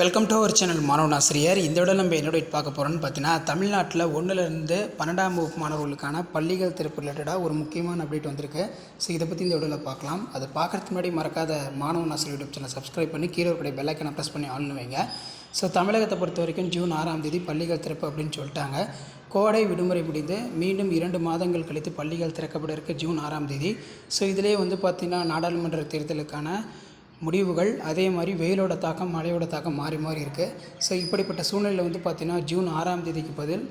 Welcome to our channel மாணவன் ஆசிரியர் இந்த விட நம்ம என்னோட பார்க்க போகிறோம்னு பார்த்தீங்கன்னா தமிழ்நாட்டில் ஒன்றுலேருந்து பன்னெண்டாம் வகுப்பு மாணவர்களுக்கான பள்ளிகள் திறப்பு ரிலேட்டடாக ஒரு முக்கியமான அப்டேட் வந்திருக்கு. ஸோ இதை பற்றி இந்த விடலில் பார்க்கலாம். அதை பார்க்குறதுக்கு முன்னாடி மறக்காத மாணவன் ஆசிரியர் யூடியூப் சேனல் சப்ஸ்கிரைப் பண்ணி கீழே இருக்கிற பெல்லைக்கனை ப்ரெஸ் பண்ணி ஆள்னு வைங்க. ஸோ தமிழகத்தை பொறுத்த வரைக்கும் ஜூன் ஆறாம் தேதி பள்ளிகள் திறப்பு அப்படின்னு சொல்லிட்டாங்க. கோடை விடுமுறை முடிந்து மீண்டும் இரண்டு மாதங்கள் கழித்து பள்ளிகள் திறக்கப்பட இருக்க ஜூன் ஆறாம் தேதி. ஸோ இதிலே வந்து பார்த்திங்கன்னா நாடாளுமன்ற தேர்தலுக்கான முடிவுகள் அதே மாதிரி வெயிலோட தாக்கம் மழையோட தாக்கம் மாறி மாறி இருக்குது ஸோ இப்படிப்பட்ட சூழ்நிலையில் வந்து பார்த்திங்கன்னா ஜூன் ஆறாம் தேதிக்கு பதில்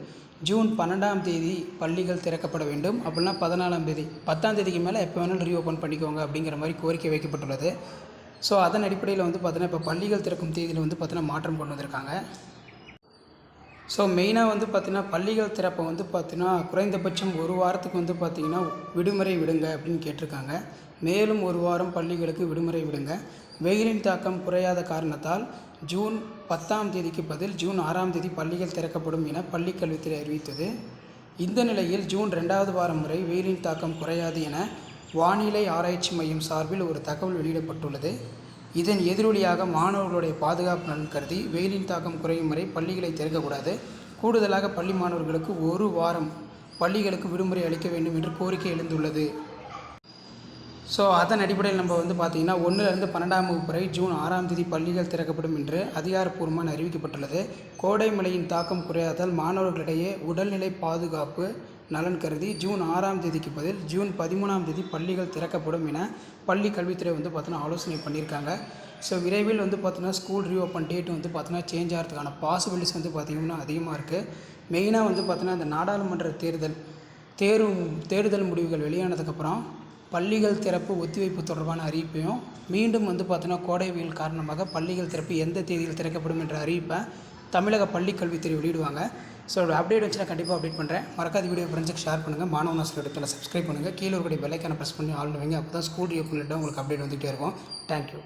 ஜூன் பன்னெண்டாம் தேதி பள்ளிகள் திறக்கப்பட வேண்டும். அப்படின்னா பதினாலாம் தேதி பத்தாம் தேதிக்கு மேலே எப்போ வேணாலும் ரீஓப்பன் பண்ணிக்கோங்க அப்படிங்கிற மாதிரி கோரிக்கை வைக்கப்பட்டுள்ளது. ஸோ அதன் அடிப்படையில் வந்து பார்த்திங்கன்னா இப்போ பள்ளிகள் திறக்கும் தேதியில் வந்து பார்த்திங்கன்னா மாற்றம் கொண்டு வந்திருக்காங்க. ஸோ மெயினாக வந்து பார்த்திங்கன்னா பள்ளிகள் திறப்பை வந்து பார்த்திங்கன்னா குறைந்தபட்சம் ஒரு வாரத்துக்கு வந்து பார்த்திங்கன்னா விடுமுறை விடுங்க அப்படின்னு கேட்டிருக்காங்க. மேலும் ஒரு வாரம் பள்ளிகளுக்கு விடுமுறை விடுங்க. வெயிலின் தாக்கம் குறையாத காரணத்தால் ஜூன் பத்தாம் தேதிக்கு பதில் ஜூன் ஆறாம் தேதி பள்ளிகள் திறக்கப்படும் என பள்ளிக் கல்வித்துறை அறிவித்தது. இந்த நிலையில் ஜூன் ரெண்டாவது வாரம் வரை வெயிலின் தாக்கம் குறையாது என வானிலை ஆராய்ச்சி மையம் சார்பில் ஒரு தகவல் வெளியிடப்பட்டுள்ளது. இதன் எதிரொலியாக மாணவர்களுடைய பாதுகாப்பு நலன் கருதி வெயிலின் தாக்கம் குறையும் வரை பள்ளிகளை திறக்கக்கூடாது. கூடுதலாக பள்ளி மாணவர்களுக்கு ஒரு வாரம் பள்ளிகளுக்கு விடுமுறை அளிக்க வேண்டும் என்று கோரிக்கை எழுந்துள்ளது. ஸோ அதன் அடிப்படையில் நம்ம வந்து பார்த்திங்கன்னா ஒன்றுலேருந்து பன்னெண்டாம் வகுப்பு வரை ஜூன் ஆறாம் தேதி பள்ளிகள் திறக்கப்படும் என்று அதிகாரப்பூர்வமாக அறிவிக்கப்பட்டுள்ளது. கோடை மழையின் தாக்கம் குறையாததால் மாணவர்களிடையே உடல்நிலை பாதுகாப்பு நலன் கருதி ஜூன் ஆறாம் தேதிக்கு பதில் ஜூன் பதிமூணாம் தேதி பள்ளிகள் திறக்கப்படும் என பள்ளி கல்வித்துறை வந்து பார்த்தோன்னா ஆலோசனை பண்ணியிருக்காங்க. ஸோ விரைவில் வந்து பார்த்தோன்னா ஸ்கூல் ரீஓப்பன் டேட் வந்து பார்த்தோன்னா சேஞ்ச் ஆகிறதுக்கான பாசிபிலிட்டிஸ் வந்து பார்த்திங்கன்னா அதிகமாக இருக்குது மெயினாக வந்து பார்த்தோன்னா இந்த நாடாளுமன்ற தேர்தல் தேர்வு தேர்தல் முடிவுகள் வெளியானதுக்கப்புறம் பள்ளிகள் திறப்பு ஒத்திவைப்பு தொடர்பான அறிவிப்பையும் மீண்டும் வந்து பார்த்தோன்னா கோடை வெயில் காரணமாக பள்ளிகள் திறப்பு எந்த தேதியில் திறக்கப்படும் என்ற அறிவிப்பை தமிழக பள்ளி கல்வித்துறை வெளியிடுவாங்க. ஸோ அப்டேட் வச்சுனா கண்டிப்பாக அப்டேட் பண்ணுறேன் மறக்காத வீடியோ ஃப்ரெண்ட்ஸுக்கு ஷேர் பண்ணுங்கள் மாணவ நாசல் இடத்துல சப்ஸ்கிரைப் பண்ணுங்கள் கீழே இருக்கக்கூடிய பெல்லைக்கான ப்ரெஸ் பண்ணி ஆள் வைங்க. அப்போ தான் ஸ்கூல் ரீஓப்பன் உங்களுக்கு அப்டேட் வந்துகிட்டே இருக்கும். தேங்க்யூ